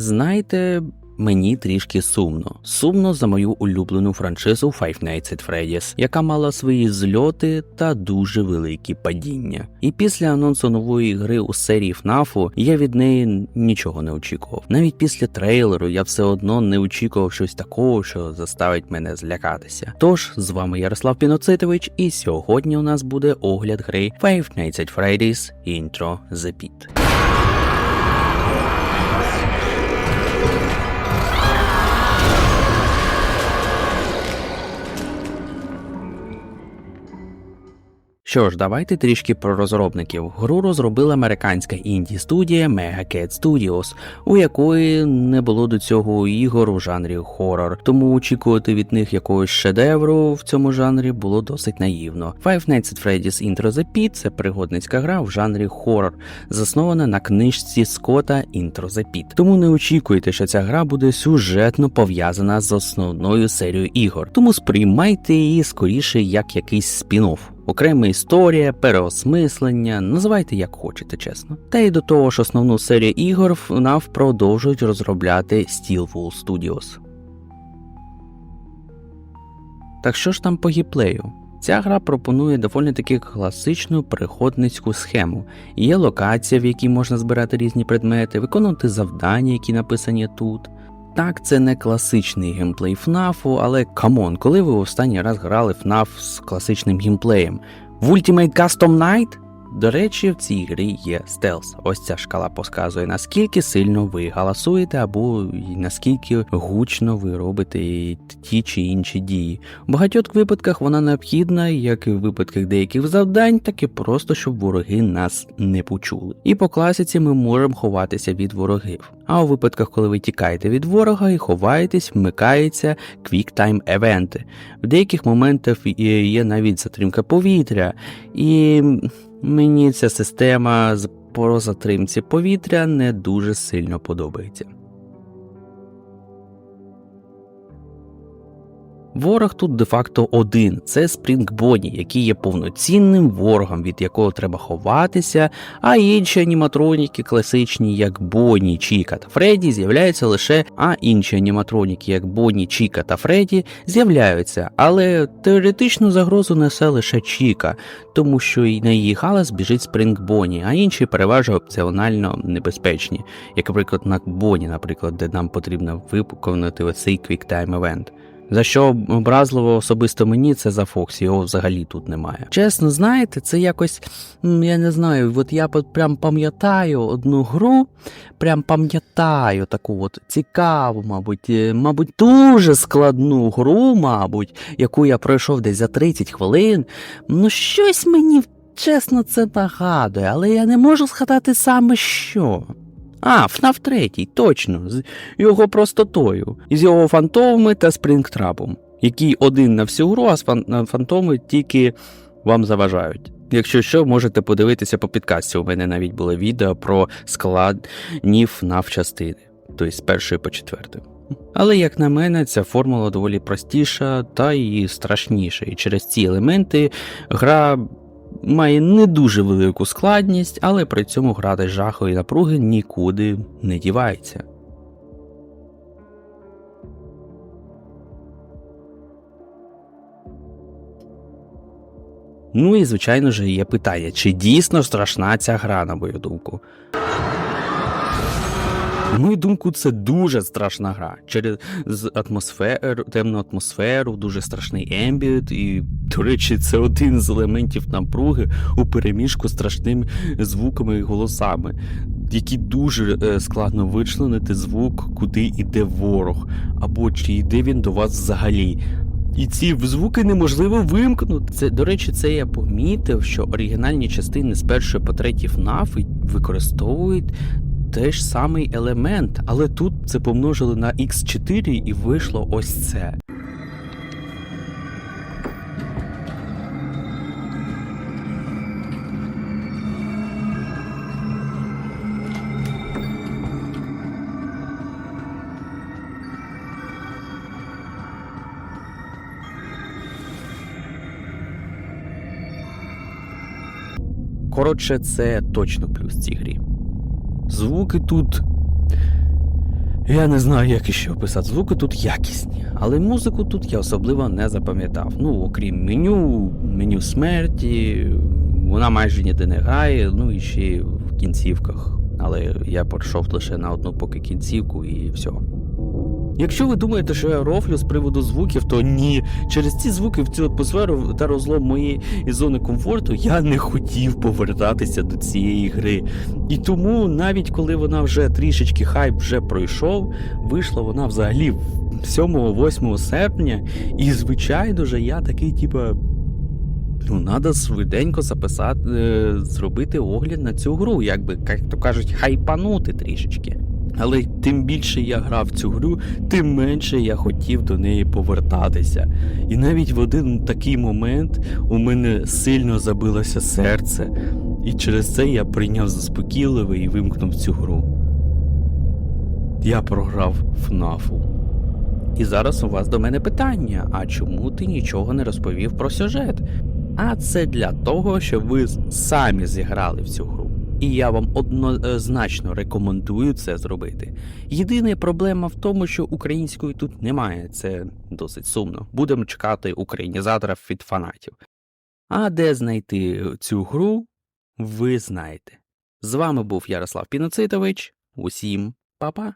Знаєте, мені трішки сумно. Сумно за мою улюблену франшизу Five Nights at Freddy's, яка мала свої зльоти та дуже великі падіння. І після анонсу нової гри у серії FNAF я від неї нічого не очікував. Навіть після трейлеру я все одно не очікував щось такого, що заставить мене злякатися. Тож з вами Ярослав Піноцитович, і сьогодні у нас буде огляд гри Five Nights at Freddy's Intro The Pit. Що ж, давайте трішки про розробників. Гру розробила американська інді студія Mega Cat Studios, у якої не було до цього ігор у жанрі хорор, тому очікувати від них якогось шедевру в цьому жанрі було досить наївно. Five Nights at Freddy's Intro the Pit – це пригодницька гра в жанрі хорор, заснована на книжці Скотта Intro the Pit. Тому не очікуйте, що ця гра буде сюжетно пов'язана з основною серією ігор, тому сприймайте її скоріше як якийсь спін-офф. Окрема історія, переосмислення, називайте як хочете, чесно. Та й до того ж, основну серію ігор FNAF продовжують розробляти Steelwool Studios. Так що ж там по гіплею? Ця гра пропонує доволі таки класичну переходницьку схему. Є локація, в якій можна збирати різні предмети, виконувати завдання, які написані тут. Так, це не класичний геймплей FNAF, але камон, коли ви останній раз грали FNAF з класичним геймплеєм? В Ultimate Custom Night? До речі, в цій грі є стелс. Ось ця шкала показує, наскільки сильно ви галасуєте, або наскільки гучно ви робите ті чи інші дії. У багатьох випадках вона необхідна, як і в випадках деяких завдань, так і просто щоб вороги нас не почули. І по класиці ми можемо ховатися від ворогів. А у випадках, коли ви тікаєте від ворога і ховаєтесь, вмикаються QuickTime евенти. В деяких моментах є навіть затримка повітря, і мені ця система по затримці повітря не дуже сильно подобається. Ворог тут де-факто один це Спрінг Бонні, який є повноцінним ворогом, від якого треба ховатися, а інші аніматроніки класичні, як Бонні, Чіка та Фредді, з'являються лише, а інші аніматроніки, як Бонні, Чіка та Фредді, з'являються, але теоретичну загрозу несе лише Чіка, тому що і на її галас біжить Спрінг Бонні, а інші переважно опціонально небезпечні, як, наприклад, на Бонні, наприклад, де нам потрібно виконати оцей QuickTime евент. За що образливо особисто мені, це за Фокс, його взагалі тут немає. Чесно, знаєте, це якось, я не знаю, от я прям пам'ятаю одну гру, прям пам'ятаю таку от цікаву, мабуть, е, мабуть, дуже складну гру, мабуть, яку я пройшов десь за 30 хвилин. Ну, щось мені чесно це нагадує, але я не можу згадати саме що. А, ФНАФ 3, точно, з його простотою, з його фантомами та спрінгтрапом, який один на всю гру, а фантоми тільки вам заважають. Якщо що, можете подивитися по підкасті. У мене навіть було відео про складні ФНАФ частини, тобто з першої по четверту. Але, як на мене, ця формула доволі простіша та і страшніша, і через ці елементи гра має не дуже велику складність, але при цьому грати жахові напруги нікуди не дівається. Ну і звичайно ж є питання, чи дійсно страшна ця гра, на мою думку. На мою думку, це дуже страшна гра. Через атмосферу, темну атмосферу, дуже страшний ембіот, і, до речі, це один з елементів напруги у переміжку страшними звуками і голосами, які дуже е, складно вичленити звук, куди йде ворог, або чи йде він до вас взагалі. І ці звуки неможливо вимкнути. Це, до речі, це я помітив, що оригінальні частини з першої по третій FNAF використовують теж самий елемент, але тут це помножили на x4 і вийшло ось це. Коротше, це точно плюс цій грі. Звуки тут Я не знаю, як іще описати. Звуки тут якісні, але музику тут я особливо не запам'ятав. Ну, окрім меню, меню смерті, вона майже ніде не грає, ну і ще в кінцівках. Але я пройшов лише на одну поки кінцівку і все. Якщо ви думаєте, що я рофлю з приводу звуків, то ні. Через ці звуки в цю атмосферу та розлом моєї зони комфорту я не хотів повертатися до цієї гри. І тому, навіть коли вона вже трішечки хайп вже пройшов, вийшла вона взагалі 7-8 серпня, і звичайно же я такий, типа. Ну, треба швиденько записати, е, зробити огляд на цю гру, якби, як то кажуть, хайпанути трішечки. Але тим більше я грав цю гру, тим менше я хотів до неї повертатися. І навіть в один такий момент у мене сильно забилося серце, і через це я прийняв заспокійливе і вимкнув цю гру. Я програв ФНАФу. І зараз у вас до мене питання: а чому ти нічого не розповів про сюжет? А це для того, щоб ви самі зіграли в цю гру. І я вам однозначно рекомендую це зробити. Єдина проблема в тому, що української тут немає. Це досить сумно. Будемо чекати українізаторів від фанатів. А де знайти цю гру, ви знаєте. З вами був Ярослав Піноцитович. Усім па-па!